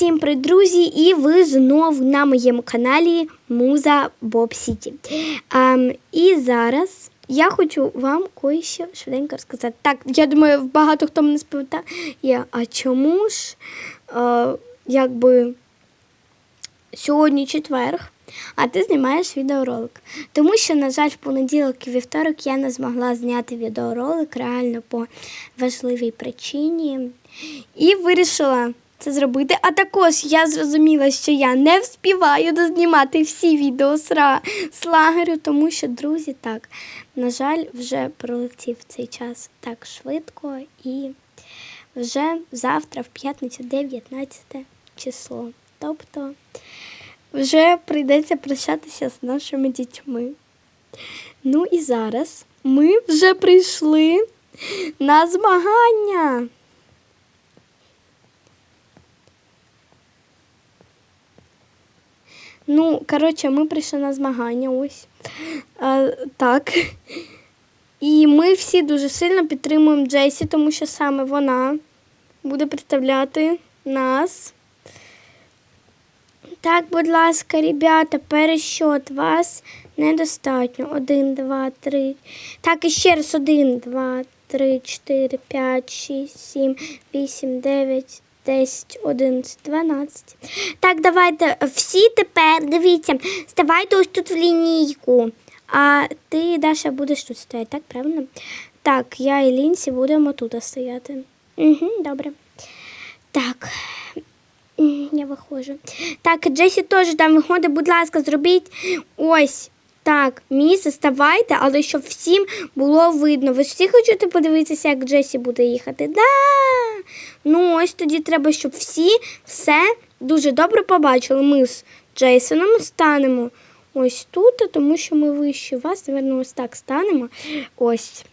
Всім привіт, друзі! І ви знов на моєму каналі Муза Боб Сіті. Ем, і зараз я хочу вам кое-що швиденько розказати. Так, я думаю, багато хто мене спитає, а чому ж е, якби сьогодні четверг, а ти знімаєш відеоролик. Тому що, на жаль, в понеділок і вівторок я не змогла зняти відеоролик реально по важливій причині. І вирішила це зробити. А також я зрозуміла, що я не вспіваю дознімати всі відео з, лагерю, тому що, друзі, так, на жаль, вже пролетів цей час так швидко і вже завтра, в п'ятницю, 19 число. Тобто вже прийдеться прощатися з нашими дітьми. Ну і зараз ми вже прийшли на змагання. Ну, коротше, ми прийшли на змагання ось. А, так. І ми всі дуже сильно підтримуємо Джесі, тому що саме вона буде представляти нас. Так, будь ласка, ребята, пересчет вас недостатньо. Один, два, три. Так, і ще раз. Один, два, три, чотири, п'ять, шість, сім, вісім, дев'ять, десять, одинадцять, дванадцять. Так, давайте всі тепер, дивіться, ставайте ось тут в лінійку. А ти, Даша, будеш тут стояти, так, правильно? Так, я і Лінсі будемо тут стояти. Угу, добре. Так. Я виходжу. Так, Джесі теж там виходить, будь ласка, зробіть ось так, місце, ставайте, але щоб всім було видно. Ви ж всі хочете подивитися, як Джесі буде їхати? Да! Ну, ось тоді треба, щоб всі все дуже добре побачили. Ми з Джейсоном станемо ось тут, тому що ми вище вас, напевно, ось так станемо. Ось.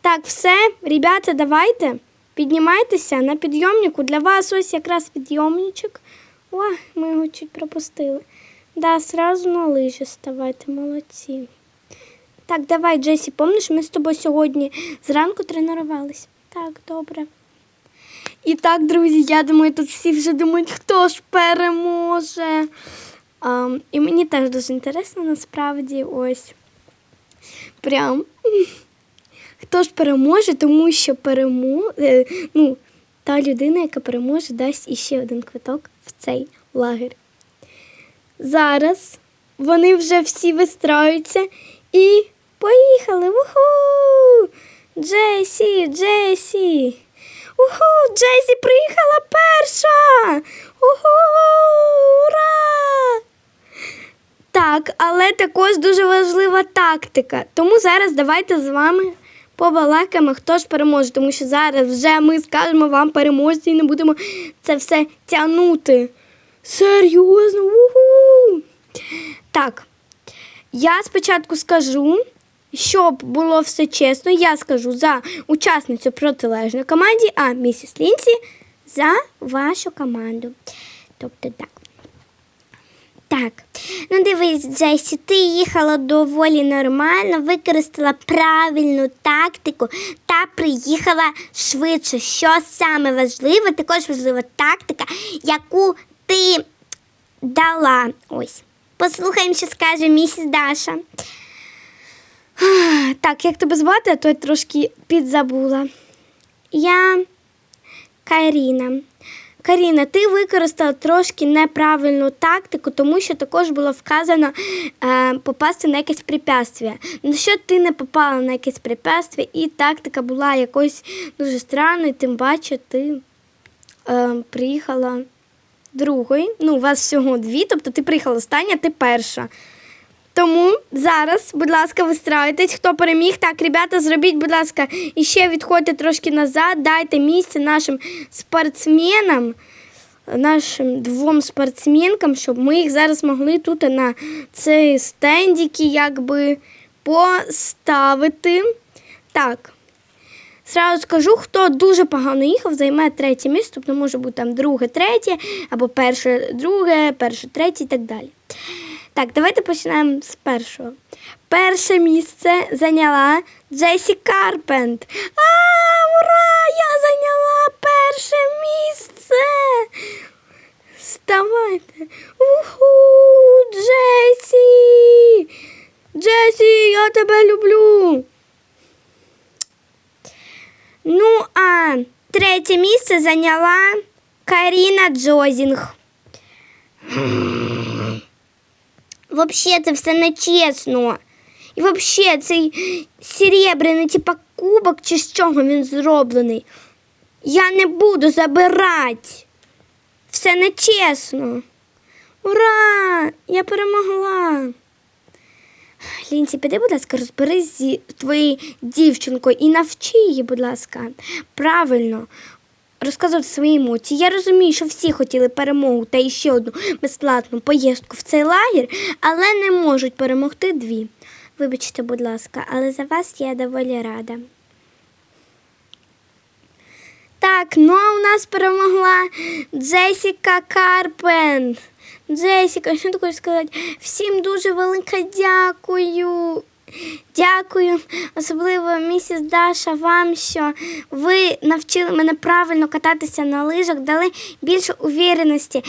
Так, все, ребята, давайте. Піднімайтеся на підйомнику. Для вас ось якраз підйомничок. О, ми його чуть пропустили. Да, сразу на лижі ставайте, молодці. Так, давай, Джесі, помниш, ми з тобою сьогодні зранку тренувалися. Так, добре. І так, друзі, я думаю, тут всі вже думають, хто ж переможе. А, і мені теж дуже інтересно, насправді, ось. Прям. Хто ж переможе, тому що перемо... е, ну, та людина, яка переможе, дасть іще один квиток в цей лагерь. Зараз вони вже всі вистраюються і поїхали. Уху! Джесі, Джесі! Уху! Джесі приїхала перша! Уху! Ура! Так, але також дуже важлива тактика. Тому зараз давайте з вами побалакаємо, хто ж переможе, тому що зараз вже ми скажемо вам переможці і не будемо це все тягнути. Серйозно? Уху! Так, я спочатку скажу, щоб було все чесно, я скажу за учасницю протилежної команді, а місіс Лінсі за вашу команду. Тобто так. Так, ну дивись, Джесі, ти їхала доволі нормально, використала правильну тактику та приїхала швидше. Що саме важливе, також важлива тактика, яку ти дала. Ось. Послухаємо, що скаже місіс Даша. Так, як тебе звати, а то я трошки підзабула. Я Каріна. Каріна, ти використала трошки неправильну тактику, тому що також було вказано е, попасти на якесь препятствие. Ну що ти не попала на якесь препятствие, і тактика була якось дуже странною, тим паче ти е, приїхала другою. Ну, у вас всього дві, тобто ти приїхала остання, ти перша. Тому зараз, будь ласка, вистраюйтесь, хто переміг. Так, ребята, зробіть, будь ласка, і ще відходьте трошки назад, дайте місце нашим спортсменам, нашим двом спортсменкам, щоб ми їх зараз могли тут на цей стендіки якби поставити. Так. Сразу скажу, хто дуже погано їхав, займе третє місце, тобто може бути там друге, третє, або перше, друге, перше, третє і так далі. Так, давайте починаємо з першого. Перше місце зайняла Джесі Карпент. А, ура! Я зайняла перше місце! Вставайте. Уху, Джесі! Джесі, я тебе люблю. Ну, а третє місце зайняла Каріна Джозінг. Вообще, це все нечесно. І вообще, цей серебряний, типа кубок чи з чого він зроблений. Я не буду забирати. Все нечесно. Ура! Я перемогла. Лінці, піди, будь ласка, розберись зі твоєю дівчинкою і навчи її, будь ласка, правильно розказувати свої емоції. Я розумію, що всі хотіли перемогу та ще одну безплатну поїздку в цей лагерь, але не можуть перемогти дві. Вибачте, будь ласка, але за вас я доволі рада. Так, ну а у нас перемогла Джесіка Карпен. Джесіка, що ти сказати? Всім дуже велике дякую. Дякую, особливо місіс Даша, вам, що ви навчили мене правильно кататися на лижах, дали більше увіреності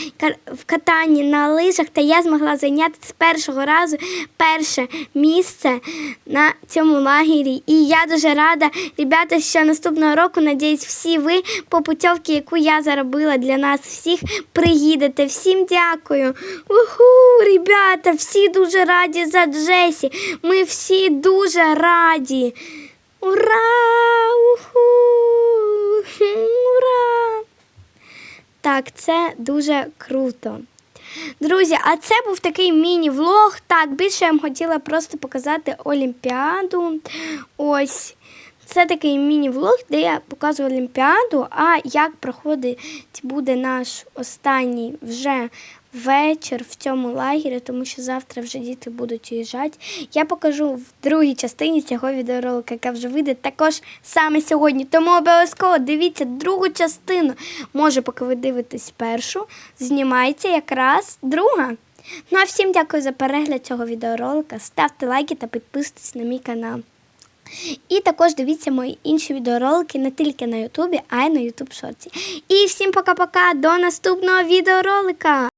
в катанні на лижах, та я змогла зайняти з першого разу перше місце на цьому лагері. І я дуже рада, ребята, що наступного року, надіюсь, всі ви по путівці, яку я заробила для нас всіх, приїдете. Всім дякую. Уху, ребята, всі дуже раді за Джесі. Ми всі дуже раді. Ура! Уху! Ура! Так, це дуже круто. Друзі, а це був такий міні-влог. Так, більше я вам хотіла просто показати Олімпіаду. Ось. Це такий міні-влог, де я показую Олімпіаду, а як проходить буде наш останній вже вечір в цьому лагері, тому що завтра вже діти будуть уїжджати. Я покажу в другій частині цього відеоролика, яка вже вийде також саме сьогодні. Тому обов'язково дивіться другу частину. Може, поки ви дивитесь першу, знімається якраз друга. Ну а всім дякую за перегляд цього відеоролика. Ставте лайки та підписуйтесь на мій канал. І також дивіться мої інші відеоролики не тільки на Ютубі, а й на Ютуб Шорті. І всім пока-пока, до наступного відеоролика!